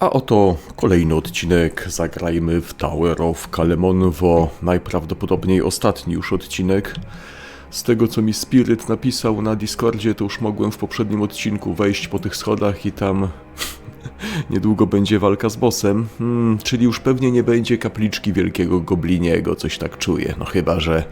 A oto kolejny odcinek. Zagrajmy w Tower of Kalemonwo. Najprawdopodobniej ostatni już odcinek. Z tego co mi Spirit napisał na Discordzie, to już mogłem w poprzednim odcinku wejść po tych schodach i tam niedługo będzie walka z bossem. Hmm, czyli już pewnie nie będzie kapliczki wielkiego gobliniego, coś tak czuję. No chyba, że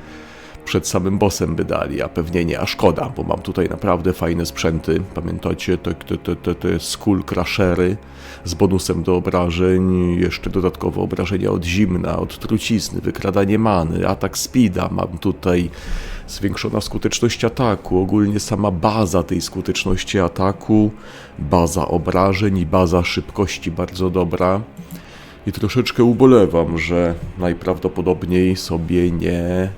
przed samym bossem by dali, a pewnie nie, a szkoda, bo mam tutaj naprawdę fajne sprzęty. Pamiętacie te, te, te, te, Skull Crushery z bonusem do obrażeń, jeszcze dodatkowe obrażenia od zimna, od trucizny, wykradanie many, atak speeda, mam tutaj zwiększona skuteczność ataku, ogólnie sama baza tej skuteczności ataku, baza obrażeń i baza szybkości bardzo dobra. I troszeczkę ubolewam, że najprawdopodobniej sobie nie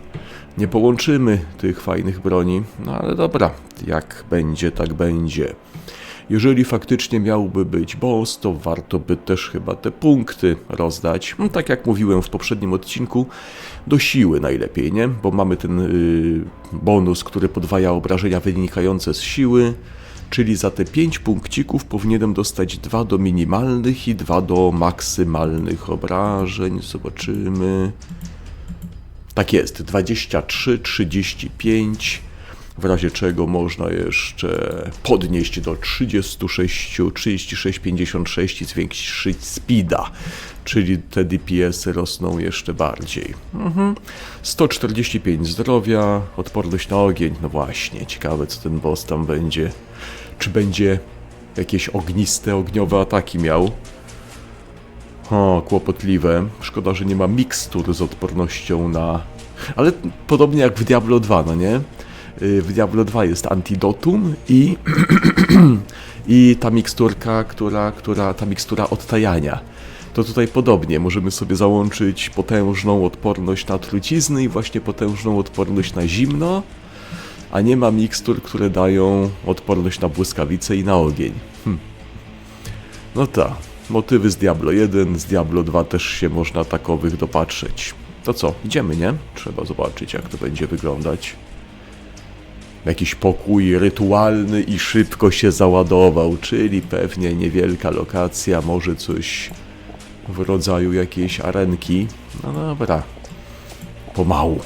nie połączymy tych fajnych broni, no ale dobra, jak będzie, tak będzie. Jeżeli faktycznie miałby być boss, to warto by też chyba te punkty rozdać. No, tak jak mówiłem w poprzednim odcinku, do siły najlepiej, nie? Bo mamy ten yy, bonus, który podwaja obrażenia wynikające z siły, czyli za te 5 punkcików powinienem dostać 2 do minimalnych i 2 do maksymalnych obrażeń. Zobaczymy. Tak jest, 23, 35, w razie czego można jeszcze podnieść do 36, 36, 56 i zwiększyć speeda, czyli te DPS-y rosną jeszcze bardziej. Mhm. 145 zdrowia, odporność na ogień, no właśnie, ciekawe co ten boss tam będzie. Czy będzie jakieś ogniste, ogniowe ataki miał? O, kłopotliwe. Szkoda, że nie ma mikstur z odpornością na... Ale podobnie jak w Diablo 2, no nie? Y, W Diablo 2 jest antidotum i... i ta miksturka, która, która... ta mikstura odtajania. To tutaj podobnie, możemy sobie załączyć potężną odporność na trucizny i właśnie potężną odporność na zimno, a nie ma mikstur, które dają odporność na błyskawice i na ogień. Hm. No tak, motywy z Diablo 1, z Diablo 2 też się można takowych dopatrzeć. To co, idziemy, nie? Trzeba zobaczyć, jak to będzie wyglądać. Jakiś pokój rytualny i szybko się załadował, czyli pewnie niewielka lokacja, może coś w rodzaju jakiejś arenki. No dobra, pomału.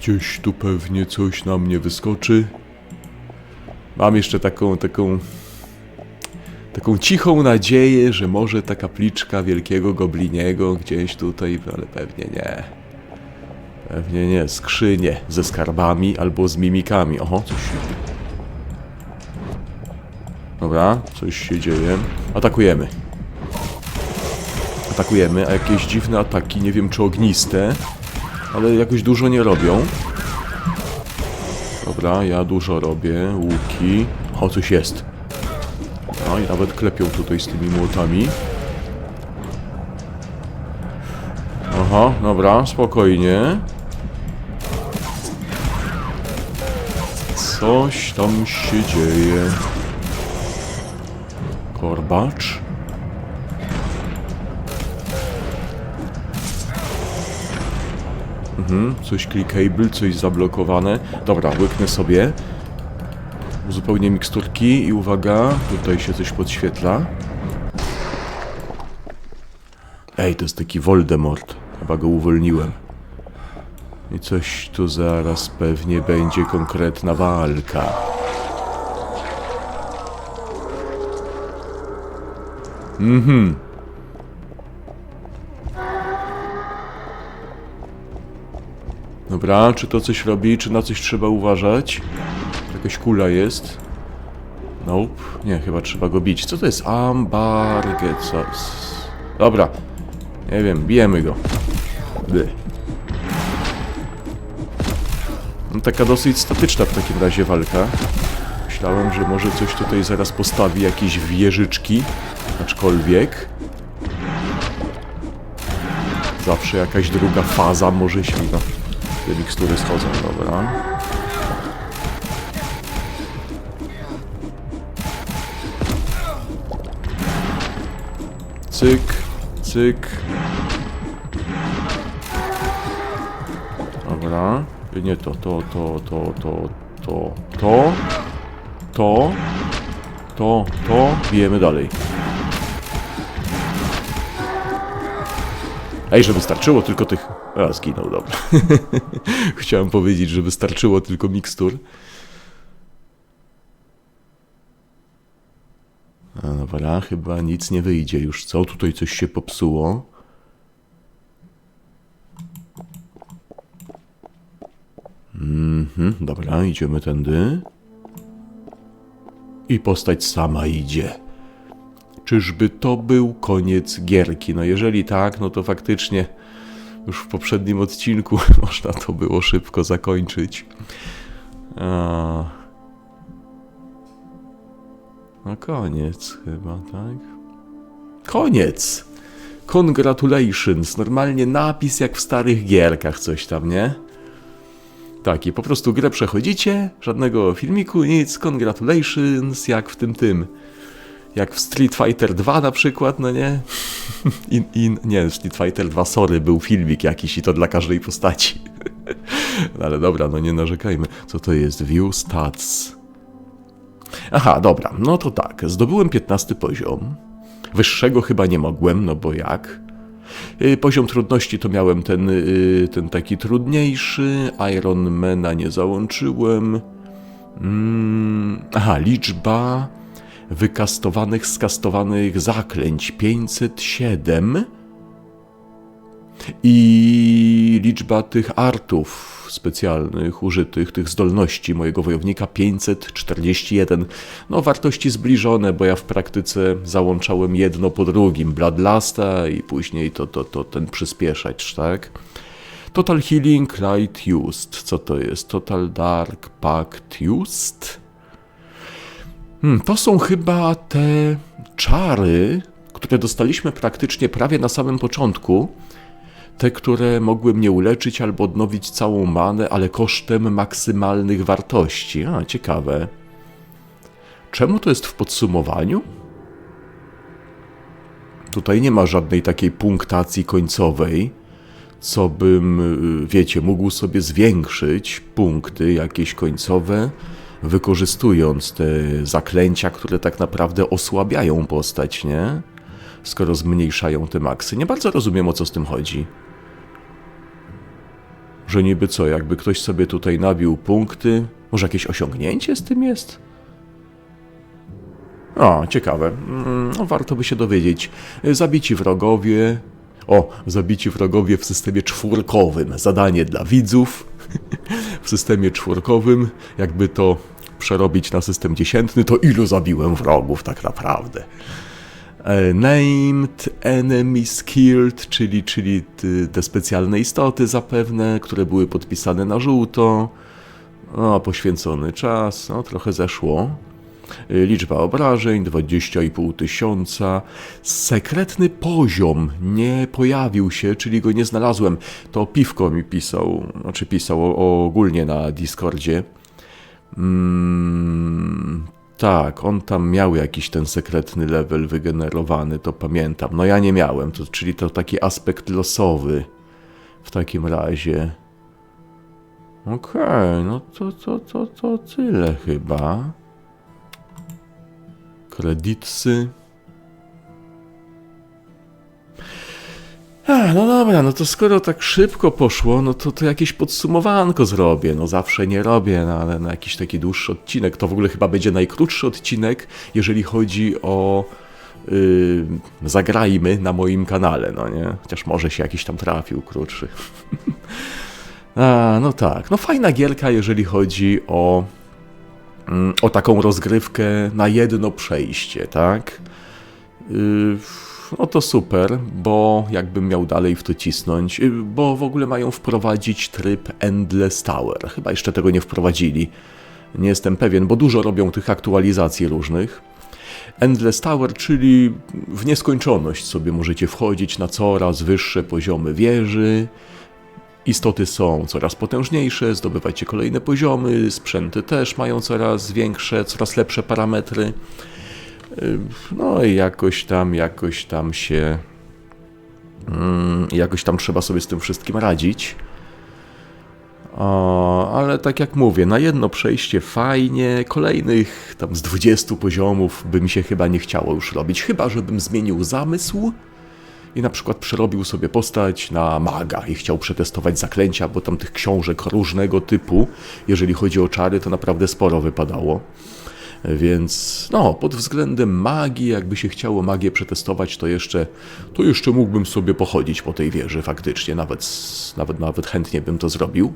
Gdzieś tu pewnie coś na mnie wyskoczy. Mam jeszcze taką, taką taką cichą nadzieję, że może ta kapliczka wielkiego gobliniego gdzieś tutaj, ale pewnie nie. Pewnie nie. Skrzynie ze skarbami albo z mimikami. Oho, coś się. Dobra, coś się dzieje. Atakujemy. Atakujemy, a jakieś dziwne ataki, nie wiem czy ogniste, ale jakoś dużo nie robią. Dobra, ja dużo robię. Łuki. O, coś jest. No i nawet klepią tutaj z tymi młotami. Aha, dobra, spokojnie. Coś tam się dzieje. Korbacz. Mhm, coś clickable, coś zablokowane. Dobra, łyknę sobie. Uzupełnię miksturki i uwaga, tutaj się coś podświetla. Ej, to jest taki Voldemort. Chyba go uwolniłem. I coś tu zaraz pewnie będzie konkretna walka. Mhm. Dobra, czy to coś robi, czy na coś trzeba uważać? Jakaś kula jest. Nope. Nie, chyba trzeba go bić. Co to jest? Ambargecos. Dobra. Nie wiem, bijemy go. By. No, taka dosyć statyczna w takim razie walka. Myślałem, że może coś tutaj zaraz postawi, jakieś wieżyczki. Aczkolwiek... Zawsze jakaś druga faza może się... No, te mikstury schodzą, dobra. Cyk, cyk. Dobra. Y, nie to, to, to, to, to, to, to, to, to, to. Bijemy dalej. Ej, żeby starczyło tylko tych... A, zginął, dobra. Chciałem powiedzieć, żeby starczyło tylko mikstur. Dobra, chyba nic nie wyjdzie już, co? Tutaj coś się popsuło. Mhm, dobra, idziemy tędy. I postać sama idzie. Czyżby to był koniec gierki? No jeżeli tak, no to faktycznie już w poprzednim odcinku można to było szybko zakończyć. A... No koniec chyba, tak? Koniec! Congratulations! Normalnie napis jak w starych gierkach coś tam, nie? Taki, po prostu grę przechodzicie, żadnego filmiku, nic, congratulations, jak w tym tym. Jak w Street Fighter 2 na przykład, no nie? In, in, nie, Street Fighter 2, sorry, był filmik jakiś i to dla każdej postaci. No ale dobra, no nie narzekajmy. Co to jest? View Stats. Aha, dobra, no to tak. Zdobyłem 15 poziom. Wyższego chyba nie mogłem, no bo jak? Y, Poziom trudności to miałem ten, y, ten taki trudniejszy. Ironmana nie załączyłem. Mm, aha, liczba wykastowanych, skastowanych zaklęć 507 i liczba tych artów specjalnych, użytych, tych zdolności mojego wojownika 541. No, wartości zbliżone, bo ja w praktyce załączałem jedno po drugim, Bloodlusta i później to, to, to ten przyspieszacz, tak? Total Healing Light Used. Co to jest? Total Dark Pact Used? Hmm, to są chyba te czary, które dostaliśmy praktycznie prawie na samym początku. Te, które mogły mnie uleczyć albo odnowić całą manę, ale kosztem maksymalnych wartości. A, ciekawe. Czemu to jest w podsumowaniu? Tutaj nie ma żadnej takiej punktacji końcowej, co bym, y, wiecie, mógł sobie zwiększyć punkty jakieś końcowe, wykorzystując te zaklęcia, które tak naprawdę osłabiają postać, nie? Skoro zmniejszają te maksy. Nie bardzo rozumiem, o co z tym chodzi. Że niby co, jakby ktoś sobie tutaj nabił punkty, może jakieś osiągnięcie z tym jest? O, ciekawe. Mm, No, warto by się dowiedzieć. Zabici wrogowie. O, zabici wrogowie w systemie czwórkowym. Zadanie dla widzów. w systemie czwórkowym, jakby to przerobić na system dziesiętny, to ilu zabiłem wrogów tak naprawdę? E, Named enemies killed, czyli, czyli ty- te specjalne istoty zapewne, które były podpisane na żółto. O, poświęcony czas, no trochę zeszło. Y, Liczba obrażeń 20,5 tysiąca. Sekretny poziom nie pojawił się, czyli go nie znalazłem. To piwko mi pisał, znaczy pisał ogólnie na Discordzie. Mm, tak, on tam miał jakiś ten sekretny level wygenerowany, to pamiętam. No ja nie miałem, to, czyli to taki aspekt losowy w takim razie. Okej, no to, to, to, to tyle chyba. Kredytsy. No dobra, no to skoro tak szybko poszło, no to, to jakieś podsumowanko zrobię. No zawsze nie robię, no ale na jakiś taki dłuższy odcinek. To w ogóle chyba będzie najkrótszy odcinek, jeżeli chodzi o yy, zagrajmy na moim kanale, no nie? Chociaż może się jakiś tam trafił krótszy. A, no tak, no fajna gierka, jeżeli chodzi o mm, o taką rozgrywkę na jedno przejście, tak? Yy, No to super, bo jakbym miał dalej w to cisnąć, yy, bo w ogóle mają wprowadzić tryb Endless Tower. Chyba jeszcze tego nie wprowadzili. Nie jestem pewien, bo dużo robią tych aktualizacji różnych. Endless Tower, czyli w nieskończoność sobie możecie wchodzić na coraz wyższe poziomy wieży. Istoty są coraz potężniejsze, zdobywajcie kolejne poziomy, sprzęty też mają coraz większe, coraz lepsze parametry. Yy, No i jakoś tam, jakoś tam się. mm, Jakoś tam trzeba sobie z tym wszystkim radzić. O, ale tak jak mówię, na jedno przejście fajnie, kolejnych tam z 20 poziomów by mi się chyba nie chciało już robić, chyba żebym zmienił zamysł i na przykład przerobił sobie postać na maga i chciał przetestować zaklęcia, bo tam tych książek różnego typu, jeżeli chodzi o czary, to naprawdę sporo wypadało. Więc no, pod względem magii, jakby się chciało magię przetestować, to jeszcze, to jeszcze mógłbym sobie pochodzić po tej wieży faktycznie, nawet, nawet, nawet chętnie bym to zrobił.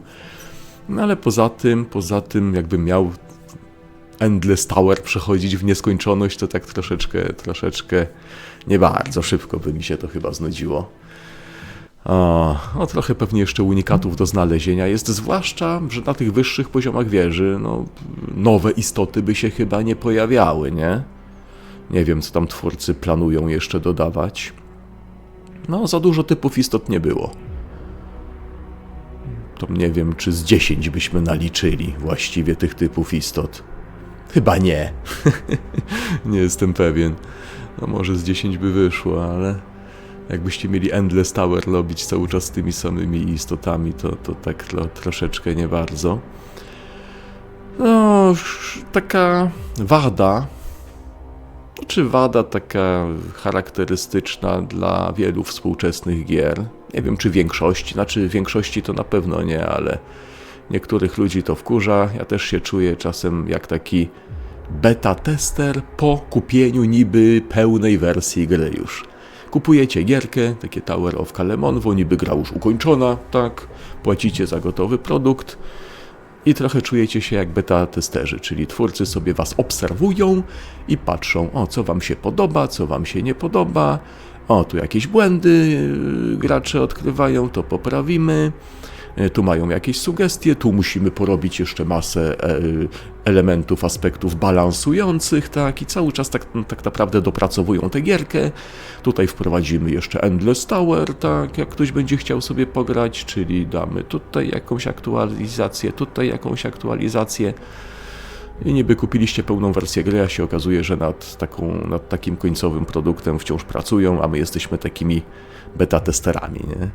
No ale poza tym, poza tym jakbym miał Endless Tower przechodzić w nieskończoność, to tak troszeczkę, troszeczkę nie bardzo szybko by mi się to chyba znudziło. O, no trochę pewnie jeszcze unikatów do znalezienia jest, zwłaszcza, że na tych wyższych poziomach wieży, no, nowe istoty by się chyba nie pojawiały, nie? Nie wiem, co tam twórcy planują jeszcze dodawać. No, za dużo typów istot nie było. To nie wiem, czy z 10 byśmy naliczyli właściwie tych typów istot. Chyba nie. nie jestem pewien. No może z 10 by wyszło, ale jakbyście mieli Endless Tower robić cały czas z tymi samymi istotami, to, to tak tro, troszeczkę nie bardzo. No, taka wada, czy wada taka charakterystyczna dla wielu współczesnych gier. Nie wiem, czy większości, znaczy większości to na pewno nie, ale niektórych ludzi to wkurza. Ja też się czuję czasem jak taki beta tester po kupieniu niby pełnej wersji gry już. Kupujecie gierkę, takie Tower of Kalemonwo, niby gra już ukończona, tak, płacicie za gotowy produkt i trochę czujecie się jak beta testerzy, czyli twórcy sobie was obserwują i patrzą, o co wam się podoba, co wam się nie podoba, o tu jakieś błędy yy, gracze odkrywają, to poprawimy. E, Tu mają jakieś sugestie, tu musimy porobić jeszcze masę e, elementów, aspektów balansujących, tak, i cały czas tak, tak naprawdę dopracowują tę gierkę. Tutaj wprowadzimy jeszcze Endless Tower, tak, jak ktoś będzie chciał sobie pograć, czyli damy tutaj jakąś aktualizację, tutaj jakąś aktualizację. I niby kupiliście pełną wersję gry, a się okazuje, że nad, taką, nad takim końcowym produktem wciąż pracują, a my jesteśmy takimi beta testerami, nie?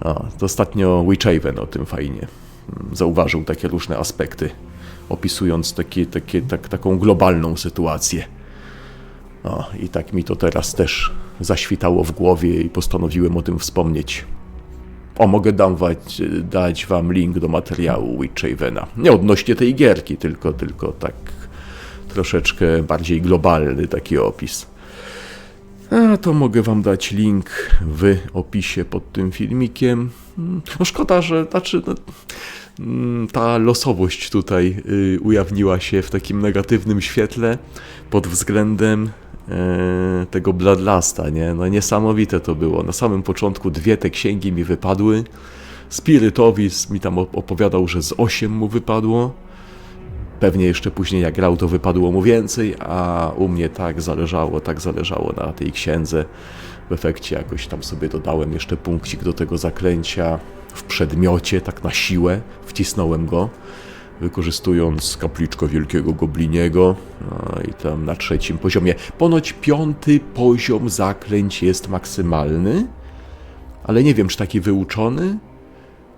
O, to ostatnio Witchaven o tym fajnie mm, zauważył takie różne aspekty, opisując takie, takie, tak, taką globalną sytuację. I tak mi to teraz też zaświtało w głowie i postanowiłem o tym wspomnieć. O, mogę dawać, dać wam link do materiału Witchavena. Nie odnośnie tej gierki, tylko, tylko tak troszeczkę bardziej globalny taki opis. A to mogę wam dać link w opisie pod tym filmikiem. No szkoda, że znaczy, no, mm, ta losowość tutaj y, ujawniła się w takim negatywnym świetle pod względem e, tego Bloodlasta, nie? No niesamowite to było. Na samym początku dwie te księgi mi wypadły. Spirytowis mi tam op- opowiadał, że z osiem mu wypadło. Pewnie jeszcze później jak grał, to wypadło mu więcej, a u mnie tak zależało, tak zależało na tej księdze. W efekcie jakoś tam sobie dodałem jeszcze punkcik do tego zaklęcia w przedmiocie, tak na siłę, wcisnąłem go, wykorzystując kapliczkę Wielkiego Gobliniego no i tam na trzecim poziomie. Ponoć piąty poziom zaklęć jest maksymalny, ale nie wiem, czy taki wyuczony,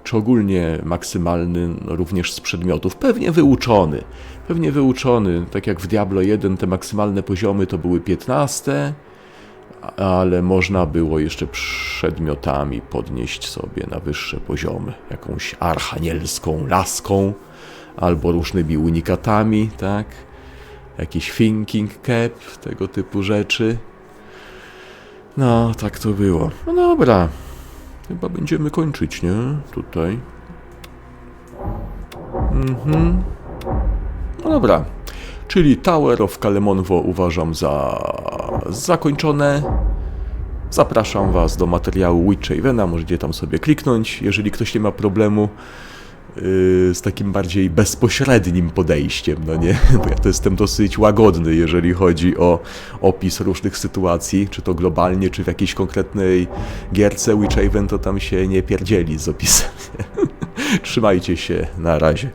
czy ogólnie maksymalny no, również z przedmiotów. Pewnie wyuczony. Pewnie wyuczony. Tak jak w Diablo 1 te maksymalne poziomy to były 15, ale można było jeszcze przedmiotami podnieść sobie na wyższe poziomy. Jakąś archanielską laską albo różnymi unikatami, tak? Jakiś thinking cap, tego typu rzeczy. No, tak to było. No dobra. Chyba będziemy kończyć, nie? Tutaj. Mhm. No dobra. Czyli Tower of Kalemonwo uważam za zakończone. Zapraszam Was do materiału Witchavena, możecie tam sobie kliknąć, jeżeli ktoś nie ma problemu z takim bardziej bezpośrednim podejściem, no nie? Bo ja to jestem dosyć łagodny, jeżeli chodzi o opis różnych sytuacji, czy to globalnie, czy w jakiejś konkretnej gierce Witchaven, to tam się nie pierdzieli z opisem. Trzymajcie się, na razie.